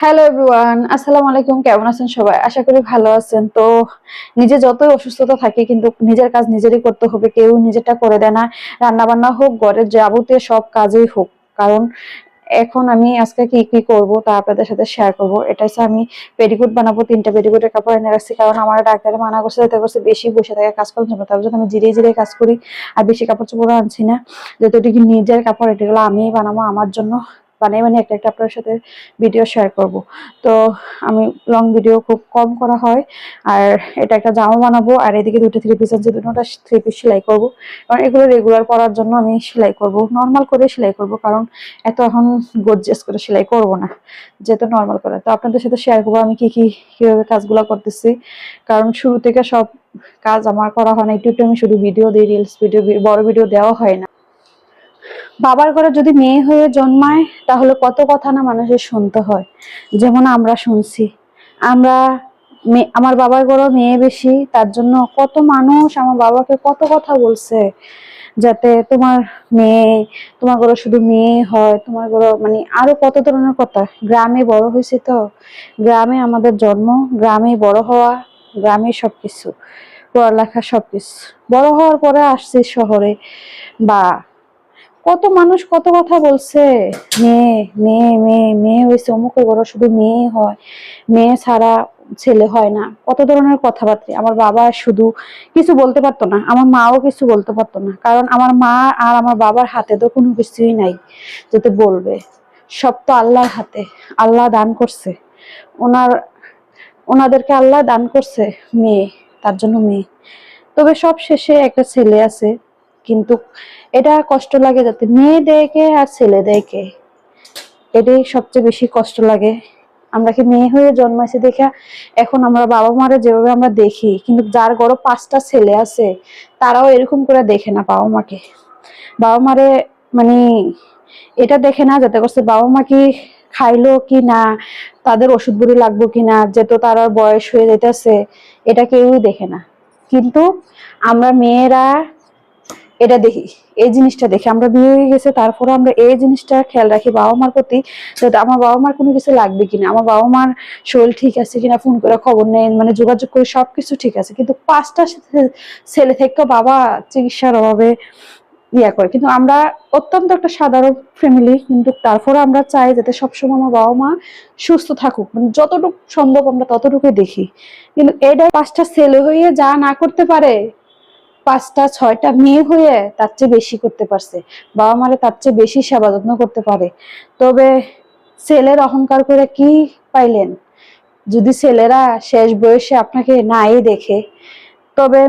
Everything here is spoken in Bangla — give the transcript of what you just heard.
হ্যালো এভরিওয়ান আসসালামু আলাইকুম কেমন আছেন সবাই? আশা করি ভালো আছেন। তো নিজে যতই অসুস্থতা থাকে, কিন্তু নিজের কাজ নিজেরই করতে হবে। কেউ নিজেরটা করে দেয় না। রান্না বান্না হোক, ঘরের যাবতীয় সব কাজই হোক। কারণ এখন আমি আজকে কি কি করব তা আপনাদের সাথে শেয়ার করব। এটা হচ্ছে আমি পেটিকুট বানাবো, তিনটা পেটিকুটের কাপড় এনে রাখছি। কারণ আমার ডাক্তারে মানা করছে যাতে করছে বেশি বসে থাকে কাজ করার জন্য। তার জন্য আমি জিরে জিরে কাজ করি। আর বেশি কাপড় চোপড় আনছি না। যতটুকু নিজের কাপড় এটাগুলো আমিই বানাবো আমার জন্য। বানিয়ে বানিয়ে একটা একটা আপনার সাথে ভিডিও শেয়ার করব। তো আমি লং ভিডিও খুব কম করা হয়, আর এটা একটা জামা বানাবো, আর এদিকে দুটো থ্রি পিস আছে দুটোটা থ্রি পিস সেলাই করব। কারণ এগুলো রেগুলার পরার জন্য আমি সেলাই করব নর্মাল করে সেলাই করব, কারণ এত এখন গর্জিয়াস করে সেলাই করব না, যেহেতু নর্মাল করে। তো আপনাদের সাথে শেয়ার করব আমি কি কি, কীভাবে কাজগুলো করতেছি, কারণ শুরু থেকে সব কাজ আমার করা হয় না, একটু আমি শুধু ভিডিও দিই রিলস ভিডিও বড় ভিডিও দেওয়া হয় না। বাবার ঘরে যদি মেয়ে হয়ে জন্মায়, তাহলে কত কথা না মানুষের শুনতে হয়। যেমন আমরা শুনছি, আমরা আমার বাবার ঘরে মেয়ে বেশি, তার জন্য কত মানুষ আমার বাবাকে কত কথা বলছে, যাতে তোমার মেয়ে, তোমার ঘরে শুধু মেয়ে হয়, তোমার ঘরে মানে আরও কত ধরনের কথা। গ্রামে বড় হয়েছে তো, গ্রামে আমাদের জন্ম, গ্রামে বড় হওয়া, গ্রামে সবকিছু, পড়ালেখা সবকিছু। বড় হওয়ার পরে আসছি শহরে বা কত মানুষ কত কথা বলছে। মেয়ে মেয়ে মেয়ে মেয়ে হয়েছে, অমুকের বড় শুধু মেয়ে হয়। মেয়ে ছাড়া ছেলে হয় না। কত ধরনের কথাবার্তা। আমার বাবা শুধু কিছু বলতে পারতো না। আমার মাও কিছু বলতে পারতো না। কারণ আমার মা আর আমার বাবার হাতে তো কোনো কিছুই নাই যাতে বলবে। সব তো আল্লাহর হাতে। আল্লাহ দান করছে। ওনার, ওনাদেরকে আল্লাহ দান করছে মেয়ে, তার জন্য মেয়ে। তবে সব শেষে একটা ছেলে আছে। কিন্তু এটা কষ্ট লাগে যাতে মেয়ে দেয়কে আর ছেলে দেয়কে এটাই সবচেয়ে বেশি কষ্ট লাগে। আমরা কি মেয়ে হয়ে জন্মাইছি দেখে এখন আমরা বাবা মারে যেভাবে আমরা দেখি, কিন্তু যার ঘরে পাঁচটা ছেলে আছে, তারাও এরকম করে দেখে না বাবা মাকে। বাবা মারে মানে এটা দেখে না যাতে করছে বাবা মা কি খাইলো কি না, তাদের ওষুধ বুড়ি লাগবো কি না যেহেতু তার বয়স হয়ে যেতেছে এটা কেউই দেখে না। কিন্তু আমরা মেয়েরা এটা দেখি, এই জিনিসটা দেখি। আমরা বিয়ে হয়ে গেছে, তারপরে আমরা এই জিনিসটা খেয়াল রাখি বাবা মার প্রতি আমার বাবা মার কোনো কিছু লাগবে কিনা। আমার বাবা মার শরীর ঠিক আছে কিনা, ফোন করে খবর নেই মানে যোগাযোগ করে সবকিছু ঠিক আছে। কিন্তু পাঁচটা ছেলে থেকে বাবা চিকিৎসার অভাবে ইয়া করে। কিন্তু আমরা অত্যন্ত একটা সাধারণ ফ্যামিলি কিন্তু তারপরে আমরা চাই যাতে সবসময় আমার বাবা মা সুস্থ থাকুক। মানে যতটুকু সম্ভব আমরা ততটুকুই দেখি। কিন্তু এটা পাঁচটা ছেলে হয়ে যা না করতে পারে পাঁচটা, ছয়টা মেয়ে হয়ে তার চেয়ে বেশি করতে পারছে। বাবা মারে তার চেয়ে বেশি সেবা যত্ন করতে পারে। তবে ছেলের অহংকার করে কি পাইলেন? যদি ছেলেরা শেষ বয়সে আপনাকে নাই দেখে, তবে